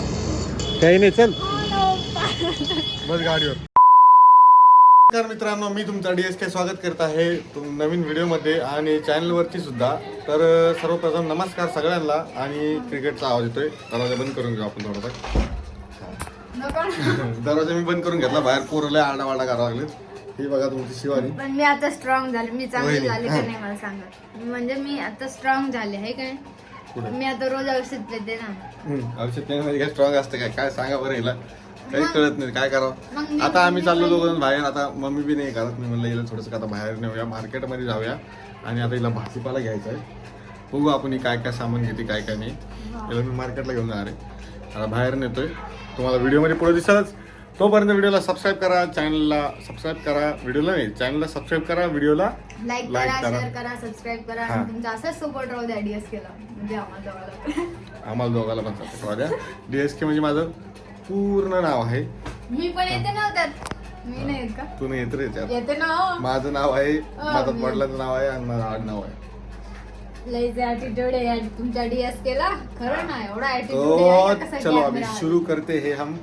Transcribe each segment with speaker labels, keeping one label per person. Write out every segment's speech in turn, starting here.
Speaker 1: काही नाही चल. बस गाडीवर. नमस्कार मित्रांनो मी तुमचा डी एस के स्वागत करत आहे तुम नवीन व्हिडिओमध्ये आणि चॅनलवरती सुद्धा. तर सर्वप्रथम नमस्कार सगळ्यांना आणि क्रिकेटचा आवाज येतोय. दरवाजा बंद करून घेऊ आपण थोडासा. दरवाजा मी बंद करून घेतला बाहेर पोरले आडावाडा करावं लागले ही बघा तुमची शिवानी.
Speaker 2: पण मी आता स्ट्रॉंग झाले. मी चांगली झाले
Speaker 1: हा.
Speaker 2: का नाही मला सांगा. म्हणजे मी आता स्ट्रॉंग झाले आहे काय? मी आता रोज औषध देते ना.
Speaker 1: औषध पेनमध्ये काय स्ट्रॉंग असतं काय? काय सांगा बरं हिला. काही कळत नाही काय
Speaker 2: मग
Speaker 1: करावं
Speaker 2: मी-
Speaker 1: आता आम्ही चाललो दोघं बाहेर आता मम्मी बी नाही करत. मी म्हणलं हिला थोडंसं आता बाहेर नेऊया मार्केटमध्ये जाऊया. आणि आता हिला भाजीपाला घ्यायचा आहे. बघू आपण ही काय काय सामान घेते काय काय नाही. हिला मी मार्केटला घेऊन जाणार आहे. आता बाहेर नेतोय. तुम्हाला व्हिडिओमध्ये पुढे दिसलच तोपर्यंत व्हिडिओला सबस्क्राईब करा चॅनलला सबस्क्राईब करा. व्हिडिओला नाही चॅनलला सबस्क्राईब करा व्हिडिओला
Speaker 2: लाईक करा
Speaker 1: करा.
Speaker 2: शेअर करा सबस्क्राईब करा
Speaker 1: हा.
Speaker 2: आणि तुमचा असाच सपोर्ट राहू द्या डीएस केला म्हणजे आम्हाला दोघांना
Speaker 1: आम्हाला दोघाला पण सबस्क्राईब द्या. डी एस के म्हणजे माझं पूर्ण नाव आहे.
Speaker 2: मी पण येते ना त्यात. मी नाही येत का?
Speaker 1: तू नाही येत रे त्यात.
Speaker 2: येते ना हो.
Speaker 1: माझं नाव आहे माझं
Speaker 2: मी-
Speaker 1: वडिलांचं नाव आहे आणि माझं आड नाव आहे
Speaker 2: तुमच्या डीएस केला खरं ना एवढा ऍटिट्यूड आहे
Speaker 1: तो
Speaker 2: कसा
Speaker 1: चलो अभी
Speaker 2: आहे.
Speaker 1: शुरू करते हैं हम.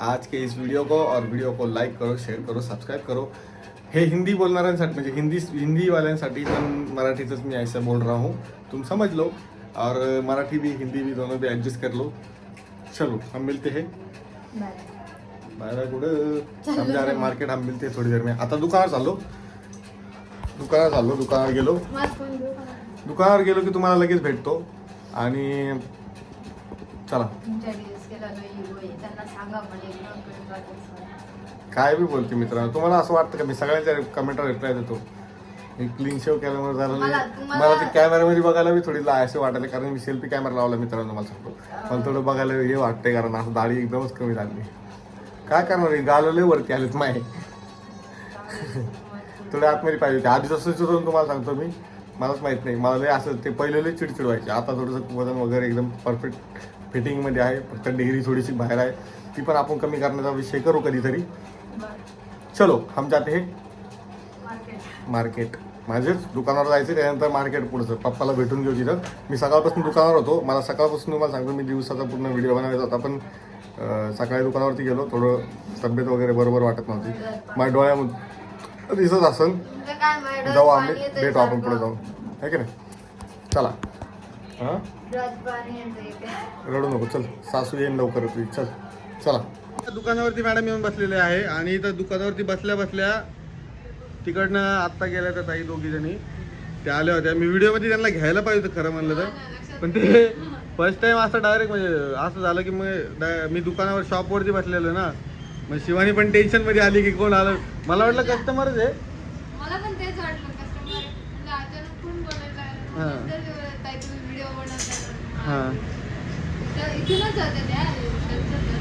Speaker 1: आज के इस वीडियो को और वीडियो को लाइक करो शेअर करो सबस्क्राईब करो। हे हिंदी बोलणाऱ्यांसाठी म्हणजे हिंदी हिंदी वाल्यांसाठी पण मराठीतच मी ऐसा बोल रहा हूँ. तुम समझ लो और मराठी भी हिंदी भी दोनों भी एडजस्ट कर लो। चलो हम मिलते हैं. बाय बाय कुठं हम जा रहे मार्केट हम मिलते थोड़ी देर में। आता दुकानावर चाललो दुकानावर चाललो दुकानावर गेलो? दुकानावर गेलो की तुम्हाला लगेच भेटतो। आणि चला। काय बी बोलते मित्रांनो तुम्हाला असं वाटतं का? मी सगळ्यांच्या कमेंटवर रिप्लाय देतो. मी क्लीन शेव केल्यामुळे झालं
Speaker 2: मला-
Speaker 1: ते कॅमेरामध्ये बघायला मी थोडी असं वाटायला कारण मी सेल्फी कॅमेरा लावला मित्रांनो मला सांगतो. मला थोडं बघायला हे वाटतंय कारण असं दाढी एकदमच कमी झाली काय करणार आहे गालं लय वरती आलेत माय. थोडे आतमध्ये पाहिजे होते. आधी जसं सुचवून तुम्हाला सांगतो मी. मलाच माहीत नाही. मला लय असं ते पहिले लय चिडचिड व्हायचे. आता थोडंसं वजन वगैरे एकदम परफेक्ट फिटिंगमध्ये आहे फक्त डिग्री थोडीशी बाहेर आहे. ती पण आपण कमी करण्याचा विषय करू कधीतरी. चलो हम जाते हैं. मार्केट. माझेच दुकानावर जायचं त्यानंतर मार्केट पुढचं. पप्पाला भेटून घेऊ तिथं मी सकाळपासून दुकानावर होतो. मला सकाळपासून तुम्हाला सांगतो मी दिवसाचा पूर्ण व्हिडिओ बनवायचा होता पण सकाळी दुकानावरती गेलो. थोडं तब्येत वगैरे बरोबर वाटत नव्हती. माझ्या डोळ्यामध्ये दिसत
Speaker 2: मॅडम
Speaker 1: जाऊ आम्ही भेटू आपण. पुढे जाऊन. आहे की नाही? चला. हां? रडू नको चल. सासू येईन लवकर तुझी. चल. चला. दुकानावरती मॅडम येऊन बसलेले आहे आणि इथं दुकानावरती बसल्या बसल्या तिकडनं आत्ता गेल्या त्या ताई दोघी जणी. त्या आल्या होत्या. मी व्हिडिओमध्ये त्यांना घ्यायला पाहिजे होतं खरं म्हणलं तर. पण ते फर्स्ट टाइम असं डायरेक्ट म्हणजे असं झालं की मग डाय- मी दुकानावर शॉपवरती बसलेलो ना. मग शिवानी पण टेन्शनमध्ये आली की कोण आलं? मला वाटलं कस्टमरच आहे. हा. हां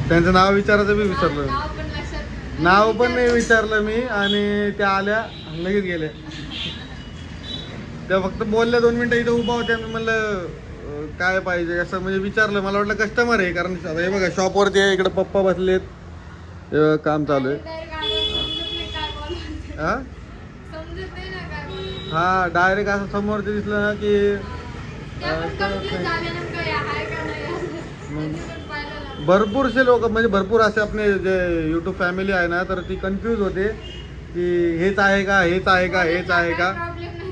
Speaker 3: त्यांचं-
Speaker 1: नाव विचारायचं विसरलो मी.
Speaker 3: नाव पण लक्षात
Speaker 1: नाव पण नाही विचारलं मी आणि त्या आल्या लगेच गेल्या त्या फक्त बोलल्या दोन मिनिटं इथं उभा होत्या मी म्हणलं अं, काय पाहिजे असं म्हणजे विचारलं मला वाटलं कस्टमर आहे कारण आता हे बघा शॉपवरती आहे इकडे पप्पा बसलेत हे बघा, काम चालू आहे. हा
Speaker 3: समजत नाही.
Speaker 1: हा डायरेक्ट असं समोर ते दिसलं ना की. भरपूरसे लोक म्हणजे भरपूर असे आपले जे युट्यूब फॅमिली आहे ना तर ती कन्फ्यूज होते की हेच आहे का हेच आहे का हेच आहे का.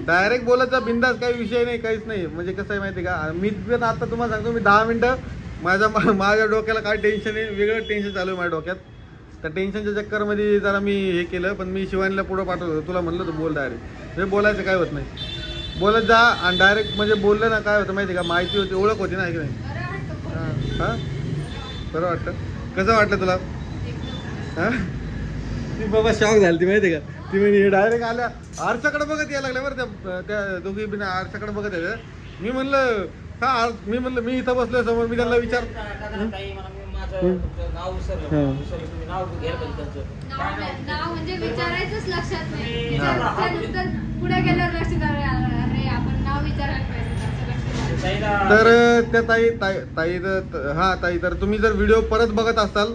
Speaker 1: डायरेक्ट बोलायचा बिंदास काही विषय नाही काहीच नाही. म्हणजे कसं आहे माहिती आहे का? मी पण आता तुम्हाला सांगतो मी दहा मिनिटं माझ्या माझ्या डोक्याला काय टेन्शन आहे वेगळं टेन्शन चालू आहे माझ्या डोक्यात. त्या टेन्शनच्या चक्करमध्ये जरा मी हे केलं पण मी शिवानीला पुढं पाठवलं होतं. तुला म्हणलं होतं बोल डायरेक्ट हे बोलायचं काय होत नाही. बोलत जा आणि डायरेक्ट म्हणजे बोललं ना काय होतं माहिती आहे का? माहिती होती ओळख होती ना की नाही. हां? हां बरं वाटतं कसं वाटलं तुला? हां? ती बाबा शॉक झाली ती माहिती आहे का? ती म्हणजे डायरेक्ट आल्या. आरसाकडे बघत यायला लागल्या बरं त्या त्या दोघी बिना आरसाकडे बघत यायच्या मी म्हणलं हा मी म्हणलं मी इथं बसलोय समोर मी त्यांना विचार
Speaker 4: माझं तुमचं नाव विसरलं.
Speaker 1: हं.
Speaker 4: विसरलं तुम्ही नाव घ्यायला पाहिजे त्यांचं.
Speaker 3: नाव
Speaker 4: काय
Speaker 3: नाही-
Speaker 4: नाव?
Speaker 3: नाव? म्हणजे विचारायचंच लक्षात नाही.
Speaker 4: हा.
Speaker 3: विचार- त्यानंतर पुढे गेल्यावर लक्षात आलं अरे आपण नाव विचारायला पाहिजे. असं लक्षात आलं.
Speaker 4: ताईला-
Speaker 1: तर त्या ताई ताई ताई तर- हा ताई तर तुम्ही जर व्हिडिओ परत बघत असाल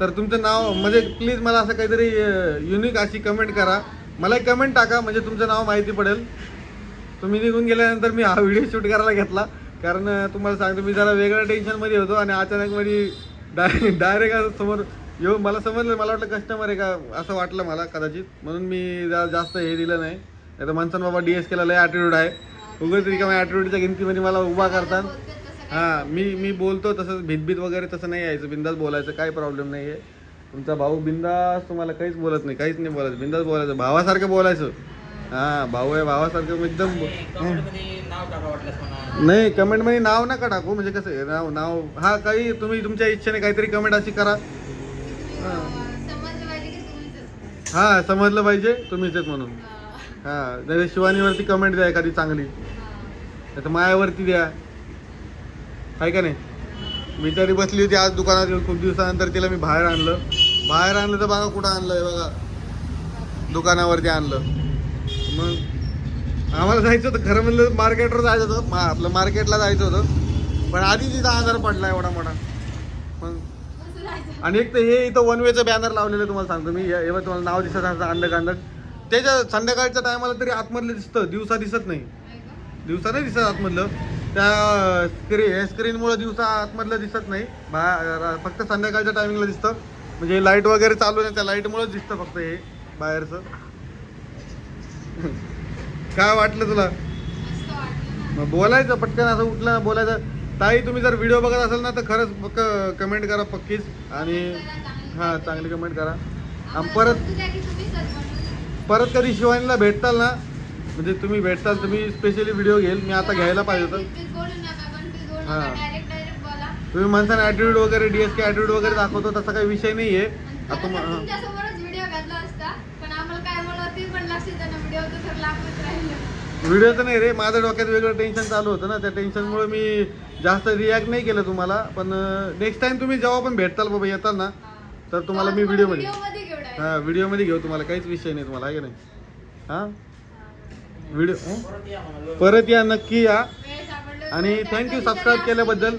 Speaker 1: तर तुमचं नाव म्हणजे प्लीज मला असं काहीतरी युनिक अशी कमेंट करा. मला एक कमेंट टाका म्हणजे तुमचं नाव माहिती पडेल. तुम्ही निघून गेल्यानंतर मी हा व्हिडिओ शूट करायला घेतला. कारण तुम्हाला सांगतो मी जरा वेगळ्या टेन्शनमध्ये होतो आणि अचानक मध्ये डायरेक्ट असं समोर येऊ मला समजलं मला वाटलं कस्टमर आहे का असं वाटलं मला कदाचित. म्हणून मी जा- जास्त हे दिलं नाही. नाही तर मनसन बाबा डी एस केला लय ॲटिट्यूड आहे. उगाच तरी ॲटिट्यूडच्या गिनतीमध्ये मला उभा करतात. हां मी मी बोलतो तसं भीतभीत वगैरे तसं नाही यायचं बिंदास बोलायचं काही प्रॉब्लेम नाही आहे तुमचा भाऊ बिंदास तुम्हाला काहीच बोलत नाही काहीच नाही बोलायचं बिंदास बोलायचं भावासारखं बोलायचं. हां भाऊ आहे भावासारखं एकदम नाही कमेंटमध्ये नाव नका टाकू म्हणजे कसं आहे, नाव नाव हा काही तुम्ही तुमच्या इच्छेने काहीतरी कमेंट अशी करा. हा. समजलं पाहिजे तुम्हीच आहेत म्हणून. हा. जरी शिवानीवरती कमेंट द्या एखादी चांगली. नाही तर मायावरती द्या. आहे का नाही? बिचारी बसली होती आज दुकानात येऊन खूप दिवसानंतर तिला मी बाहेर आणलं. बाहेर आणलं तर बघा कुठं आणलं बघा. दुकानावरती आणलं. मग आम्हाला जायचं होतं खरं म्हणलं मार्केटवर जायचं होतं. मा आपलं मार्केटला जायचं होतं. पण आधी तिथं आजार पडला एवढा मोठा. मग आणि एक तर हे इथं वन वेचं बॅनर लावलेलं तुम्हाला सांगतो मी. एवढं तुम्हाला नाव दिसत असं अंड अंधक त्याच्या संध्याकाळच्या टायमाला तरी आतमधलं दिसतं. दिवसा दिसत नाही. दिवसा नाही दिसत आतमधलं. त्या स्क्रीन हे स्क्रीनमुळं दिवसा आतमधलं दिसत नाही. बा फक्त संध्याकाळच्या टायमिंगला दिसतं. म्हणजे लाइट वगैरे चालू नाही. त्या लाईटमुळेच दिसतं फक्त हे बाहेरचं. काय वाटलं तुला?
Speaker 3: ना
Speaker 1: मग बोलायचं पटकन असं उठलं ना बोलायचं. ताई तुम्ही जर व्हिडिओ बघत असाल ना तर खरंच कमेंट करा पक्कीच. आणि हां चांगली कमेंट करा. आणि परत. परत कधी शिवानीला भेटताल ना म्हणजे तुम्ही भेटताल तुम्ही स्पेशली व्हिडिओ घेईल. मी आता घ्यायला पाहिजे होतं. हा. तुम्ही म्हणता ॲटिट्यूड वगैरे डी एस के ॲटिट्यूड वगैरे दाखवतो तसा काही विषय नाही आहे आता
Speaker 3: खरं तर
Speaker 1: मग
Speaker 3: तुमच्या समोरच व्हिडिओ घातला असता पण आम्हाला काय मला ते पण लक्ष देणं व्हिडिओचं तर लागत राहिलं
Speaker 1: व्हिडिओचं नाही रे माझ्या डोक्यात वेगळं टेन्शन चालू होतं ना. त्या टेन्शनमुळे मी जास्त रिॲक्ट नाही केलं तुम्हाला. पण नेक्स्ट टाइम तुम्ही जेव्हा पण भेटताल बाबा येताल ना तर तुम्हाला मी व्हिडिओमध्ये. हां व्हिडिओमध्ये घेऊ तुम्हाला. काहीच विषय नाही तुम्हाला आहे की नाही? हां? व्हिडिओ परत या नक्की या. आणि थँक्यू सबस्क्राईब केल्याबद्दल.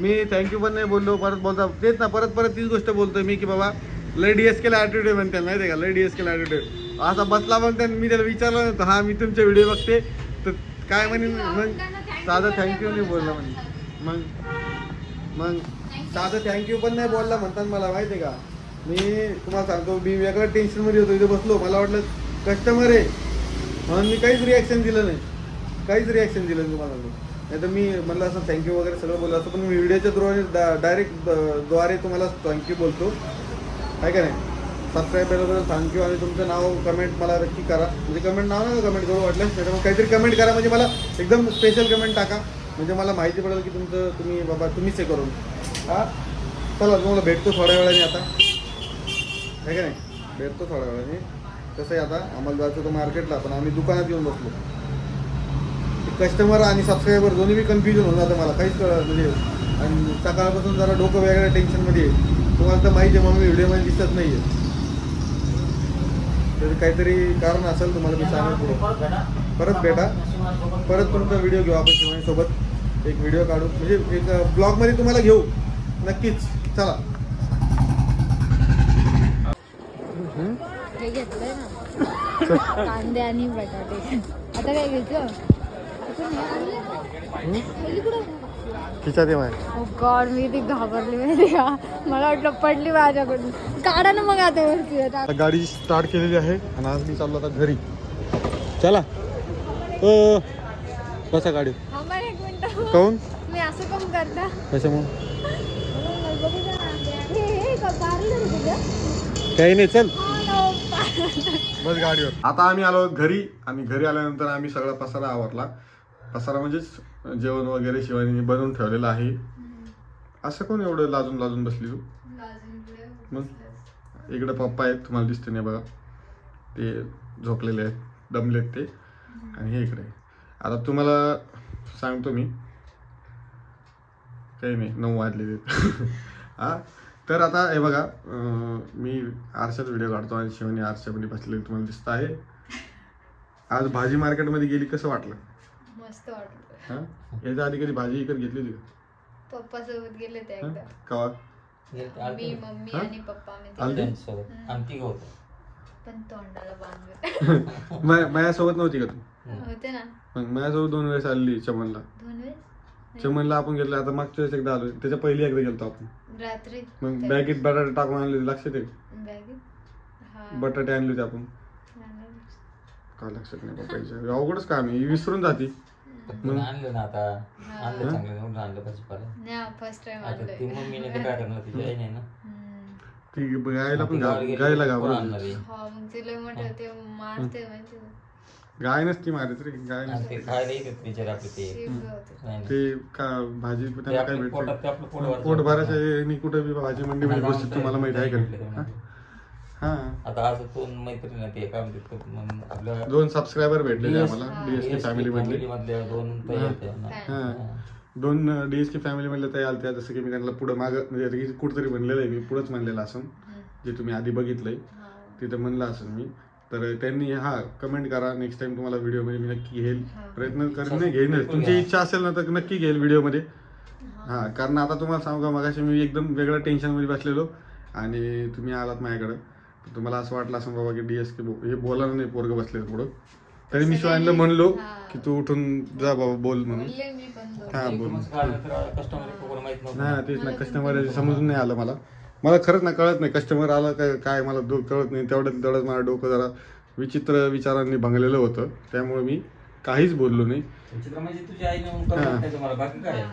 Speaker 1: मी थँक्यू पण नाही बोललो. परत बोलता तेच ना परत परत तीच गोष्ट बोलतोय मी की बाबा लय डी एस केला ॲटिट्यूड म्हणते माहिती आहे का? लय डी एस केला ॲटिट्यूड असा बसला पण त्यानं मी त्याला विचारलं नव्हतं हा मी तुमचे व्हिडिओ बघते. तर काय म्हणे
Speaker 3: you.
Speaker 1: मग साधं थँक्यू नाही बोलला
Speaker 3: बोललं.
Speaker 1: म्हणे. मग मग साधं थँक्यू पण नाही बोलला म्हणतात मला माहिती आहे का? मी तुम्हाला सांगतो मी वेगळ्या टेन्शनमध्ये होतो इथे बसलो. मला वाटलं कस्टमर आहे. म्हणून मी काहीच रिॲक्शन दिलं नाही. काहीच रिॲक्शन दिलं नाही तुम्हाला. नाही तर मी म्हणलं असं थँक्यू वगैरे सगळं बोललं असं पण मी व्हिडिओच्या द्वारे डायरेक्टद्वारे तुम्हाला थँक्यू बोलतो. आहे का नाही? सबस्क्राईब केल्याबद्दल थँक्यू आणि तुमचं नाव कमेंट मला नक्की करा. म्हणजे कमेंट नाव नका कमेंट करू. वाटल्यास त्याच्यामुळे मग काहीतरी कमेंट करा. म्हणजे मला एकदम स्पेशल कमेंट टाका. म्हणजे मला माहिती पडेल की तुमचं तुम्ही बाबा तुम्हीच हे करून. हां? चला तुम्हाला भेटतो थोड्या वेळाने आता. आहे का नाही? भेटतो थोड्या वेळाने. कसं आहे आता? आम्हाला जायचं होतं मार्केटला पण आम्ही दुकानात येऊन बसलो. कस्टमर आणि सबस्क्रायबर दोन्ही बी कन्फ्युजन होऊन जातं मला. काहीच कळलं म्हणजे आणि सकाळपासून जरा डोकं वेगळ्या टेन्शनमध्ये आहे. तुम्हाला तर माहिती आहे मग मी व्हिडिओमध्ये दिसत नाही आहे तर काहीतरी कारण असेल तुम्हाला मी सांगेल पुढे.
Speaker 4: परत भेटा.
Speaker 1: परत तुमचा व्हिडिओ घेऊ आपण शिवानीसोबत. एक व्हिडिओ काढू. म्हणजे एक ब्लॉगमध्ये तुम्हाला घेऊ. नक्कीच. चला.
Speaker 2: हे घेतलंय ना. कांदे आणि बटाटे. आता काय घ्यायचं? हे? हे.
Speaker 1: खिचा दे माय
Speaker 2: Oh God, मी ती घाबरली माहिती का मला वाटलं पडली माझ्याकडून काढा ना मग आता वरती आता.
Speaker 1: आता गाडी स्टार्ट केलेली आहे आणि आज मी चाललो आता घरी चला ओ बसा गाडी
Speaker 2: थांबा ना एक मिनिट
Speaker 1: काऊन
Speaker 2: मी असं कम करता
Speaker 1: कशामुळे.
Speaker 2: हे हे का तुझं?
Speaker 1: काही नाही चल
Speaker 2: Oh no.
Speaker 1: बस गाडीवर आता आम्ही आलो घरी आणि घरी आल्यानंतर आम्ही सगळा पसारा आवरला पसारा म्हणजेच जेवण वगैरे शिवानी बनवून ठेवलेलं आहे. असं कोण एवढं लाजून लाजून बसली तू? मग? इकडे पप्पा आहेत तुम्हाला दिसते नाही बघा. ते झोपलेले आहेत दमलेत ते. आणि हे इकडे. आता तुम्हाला सांगतो मी. काही नाही नऊ वाजलेले. हा? तर आता हे बघा मी आरशात व्हिडिओ काढतो आणि शिवानी आरशामध्ये बसलेले तुम्हाला दिसत आहे. आज भाजी मार्केटमध्ये गेली कसं वाटलं?
Speaker 3: मस्त वाटलं.
Speaker 1: हा? याच्या आधी कधी भाजी विकत घेतली होती
Speaker 3: पप्पा सोबत गेले ते
Speaker 1: का?
Speaker 3: एकदा?
Speaker 1: कवा?
Speaker 3: मी मम्मी
Speaker 1: हा?
Speaker 3: आणि पप्पा मी ते-
Speaker 1: आलती?
Speaker 4: सोबत आमटी होतं.
Speaker 3: पण तोंडाला बांधलं
Speaker 1: मा- माझ्यासोबत नव्हती का तू?
Speaker 3: होते ना.
Speaker 1: मग माझ्यासोबत दोन वेळेस आलेली चमनला.
Speaker 3: दोन वेळेस?
Speaker 1: चमनला आपण गेलो आता मागच्या वेळेस एकदा आलो. त्याच्या पहिली एकदा गेलतो आपण.
Speaker 3: रात्री.
Speaker 1: मग बॅगेत बटाटे टाकून आणले लक्षात आहे?
Speaker 3: बॅगेत? हा.
Speaker 1: बटाटे आणले होते आपण. का लक्षात नाही पाहिजे अवघडच काम आहे. ही विसरून जाती.
Speaker 4: पण आणलं ना आता? आणलं चांगलं म्हणून आणलं भाजीपाला
Speaker 3: फर्स्ट टाइम
Speaker 4: आता ती
Speaker 3: आणलोय
Speaker 4: मम्मीने ते काय करणार तिची आई नाही ना.
Speaker 1: ती गायला पण गायला घाबरत
Speaker 4: आणणार?
Speaker 3: हा मग तिला मोठं ते मारते माहिती का?
Speaker 1: गाय नसती मारित रे गाय
Speaker 4: आणि
Speaker 1: नसती.
Speaker 4: ते खायला येतात बिचारे आपले ते.
Speaker 3: शिव होते.
Speaker 4: नाही, नाही.
Speaker 1: ते का भाजी
Speaker 4: ते
Speaker 1: त्यांना काय
Speaker 4: आपल्या पोटात ते आपलं पोट
Speaker 1: भेटतं कुठे बी भाजी मंडी मध्ये तुम्हाला माहिती आहे का? हा? हा.
Speaker 4: आता आज दोन मैत्रिणी ते काय म्हणतात मग आपल्या
Speaker 1: दोन सबस्क्रायबर भेटलेले आम्हाला डीएसके फॅमिली मधले.
Speaker 4: मधल्या दोन ताई.
Speaker 1: हा. दोन डीएसके फॅमिली मधले ताई आलत्या जसं की मी त्यांना पुढे माग म्हणजे आता की कुठेतरी म्हणलेलं आहे मी पुढेच म्हणलेलं असं जे तुम्ही आधी बघितलंय. तिथं म्हणलं असं मी. तर त्यांनी हा कमेंट करा नेक्स्ट टाइम तुम्हाला व्हिडिओमध्ये मी नक्की घेईल. प्रयत्न करेन नाही घेईनच. तुमची इच्छा असेल ना तर नक्की घेईल व्हिडिओमध्ये हा कारण आता तुम्हाला सांगू का मगाशी मी एकदम वेगळ्या टेन्शनमध्ये बसलेलो आणि तुम्ही आलात माझ्याकडं. तर तुम्हाला असं वाटलं असं बाबा की डीएस के हे बोलायला नाही पोरग बसले पुढं. तरी मी शिवायला म्हणलो की तू उठून जा बाबा बोल म्हणून. हा बोल. नाही तेच ना कस्टमर समजून नाही आलं मला. मला खरंच ना कळत नाही कस्टमर आला काय काय मला डो कळत नाही. तेवढ्यात तेवढ्यात मला डोकं जरा विचित्र विचारांनी भंगलेलं होतं. त्यामुळे मी काहीच बोललो नाही.
Speaker 4: विचित्र म्हणजे?
Speaker 1: हां.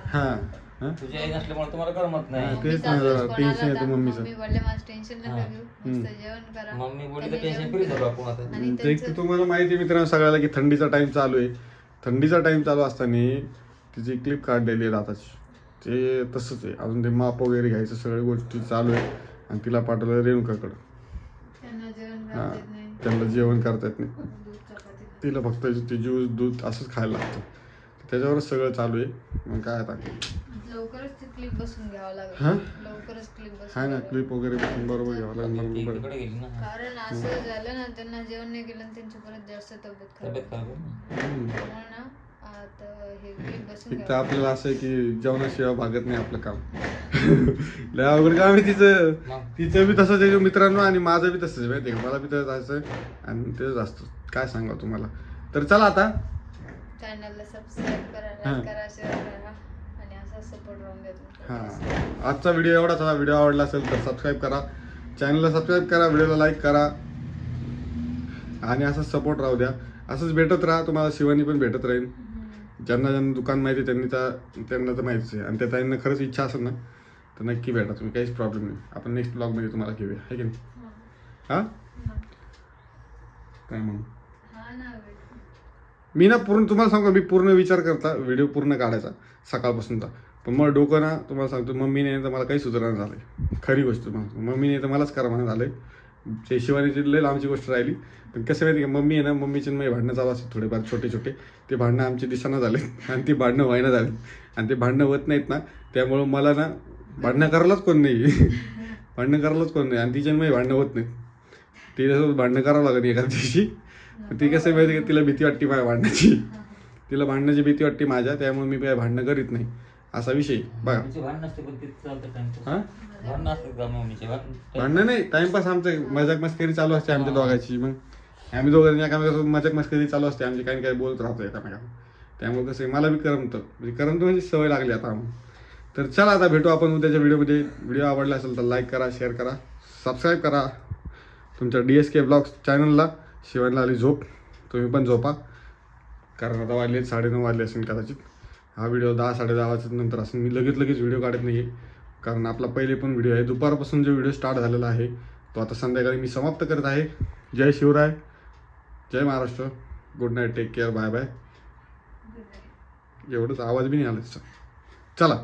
Speaker 1: हां.
Speaker 4: तुझी आई नसल्यामुळे तुम्हाला करमत नाही.
Speaker 1: हा, तेच
Speaker 3: मम्मीचा
Speaker 1: ना जरा टेन्शन येतं? मम्मीचं.
Speaker 3: मम्मी बोलले माझं टेन्शन नका घेऊ मस्त जेवण करा.
Speaker 4: मम्मी बोलली तर
Speaker 3: त्यांनी
Speaker 4: टेन्शन
Speaker 3: जेवण
Speaker 4: फ्री
Speaker 3: केलं.
Speaker 4: झालो आपण आता.
Speaker 3: आणि
Speaker 1: ते एक तर तुम्हाला माहिती आहे मित्रांनो सगळ्याला की थंडीचा टाइम चालू आहे. थंडीचा टाइम चालू असताना तिची क्लिप काढलेली आहे दाताची ते तसंच आहे. अजून ते माप वगैरे घ्यायचं सगळ्या गोष्टी चालू आहे आणि तिला पाठवलं रेणुकाकडं.
Speaker 3: त्यांना जेवण
Speaker 1: हा
Speaker 3: करता येत नाही.
Speaker 1: त्यांना जेवण करता येत नाही.
Speaker 3: दूध चपाती.
Speaker 1: तिला फक्त ते ज्यूस दूध असंच खायला लागतं. त्याच्यावरच सगळं चालू आहे. मग काय आता?
Speaker 3: लवकरच ती क्लिप बसून घ्यावं
Speaker 1: हा?
Speaker 3: लागेल लवकरच क्लिप
Speaker 1: आहे
Speaker 3: बसून
Speaker 1: ना
Speaker 3: घ्यावं
Speaker 1: क्लिप वगैरे बसून बरोबर घ्यावं लागेल.
Speaker 4: ती
Speaker 1: बरोबर.
Speaker 4: तिकडे गेली ना.
Speaker 3: कारण असं झालं ना त्यांना जेवण नाही केलं आणि त्यांची परत जास्त तब्येत खराब
Speaker 4: तब्येत खराब आहे ना.
Speaker 1: हम्म.
Speaker 3: त्यामुळे ना आता हे क्लिप बसून
Speaker 1: एक तर
Speaker 3: घ्यावं
Speaker 1: आपल्याला असं आहे की जेवणाशिवाय भागत नाही आपलं काम. लय अवघड काम आहे तिचं.
Speaker 4: मग?
Speaker 1: तिचं बी तसंच आहे मित्रांनो आणि माझं बी तसंच आहे माहिती आहे का? मला बी तसंच आहे आणि तेच असतं काय सांगा तुम्हाला? तर चला आता.
Speaker 3: चॅनलला सबस्क्राईब करा. लाईक करा शेअर करा आणि असा सपोर्ट राहून देतो
Speaker 1: हा. आजचा व्हिडिओ एवढाच हा. व्हिडिओ आवडला असेल तर सबस्क्राईब करा. चॅनलला सबस्क्राईब करा व्हिडिओला लाईक करा. आणि असंच सपोर्ट राहू द्या. असंच भेटत राहा. तुम्हाला शिवानी पण भेटत राहील. ज्यांना ज्यांना दुकान माहिती आहे त्यांनी तर त्यांना तर माहितीच आहे. आणि त्या त्यांना खरंच इच्छा असेल ना तर नक्की भेटा. तुम्ही काहीच प्रॉब्लेम नाही. आपण नेक्स्ट ब्लॉगमध्ये तुम्हाला घेऊया. आहे की नाही? हां. काय म्हणून. मी ना पूर्ण तुम्हाला सांगतो मी पूर्ण विचार करता व्हिडिओ पूर्ण काढायचा सकाळपासूनचा पण मग डोकं ना तुम्हाला सांगतो मम्मीने तर मला काही सुधारणा झालं. खरी गोष्ट तुम्हाला मम्मीने तर मलाच करा म्हणा झालं ते शिवानीची लय लांबची गोष्ट राहिली पण कसं माहिती का मम्मी आहे ना मम्मीचे मी भांडणं चालू असतात थोडेफार छोटे छोटे ते भांडणं आमचे दिसाना झाले आणि ती भांडणं व्हायना झाली आणि ते भांडणं होत नाहीत ना त्यामुळं मला ना भांडणं करायलाच कोण नाही. भांडणं करायलाच कोण नाही. आणि तिच्या भांडणं होत नाही तिच्यासोबत भांडणं करावं लागेल एखाद्या दिवशी. ती कसं माहिती का? तिला भीती वाटते माझ्या भांडण्याची. तिला भांडण्याची भीती वाटते माझ्या त्यामुळे मी काय भांडणं करीत नाही. असा विषय बघा.
Speaker 4: भांडण
Speaker 1: नाही. टाइमपास आमचं मजाक मस्करी चालू असते आमच्या दोघांची. मग आम्ही दोघांनी एकामेकासोबत मजाक मस्करी चालू असते. आमची काही काही बोलत राहतो एकामेकाला त्यामुळे कसं आहे मला बी करमतं. म्हणजे करमतं म्हणजे सवय लागली आता तर चला आता भेटू आपण उद्याच्या व्हिडिओमध्ये. व्हिडिओ आवडला असेल तर लाईक करा शेअर करा सबस्क्राईब करा. तुमच्या डी एस के ब्लॉग्स चॅनलला शिवायला आली झोप. तुम्ही पण झोपा. कारण आता वाजले साडेनऊ वाजले असेल कदाचित. हा व्हिडिओ दहा साडे दहा वाजता नंतर असेल. मी लगेच लगेच व्हिडिओ काढत नाही आहे कारण आपला पहिले पण व्हिडिओ आहे. दुपारपासून जो व्हिडिओ स्टार्ट झालेला आहे तो आता संध्याकाळी मी समाप्त करत आहे. जय शिवराय. जय Maharashtra. Good night take care bye bye एवढंच. आवाज बी नाही आला चला.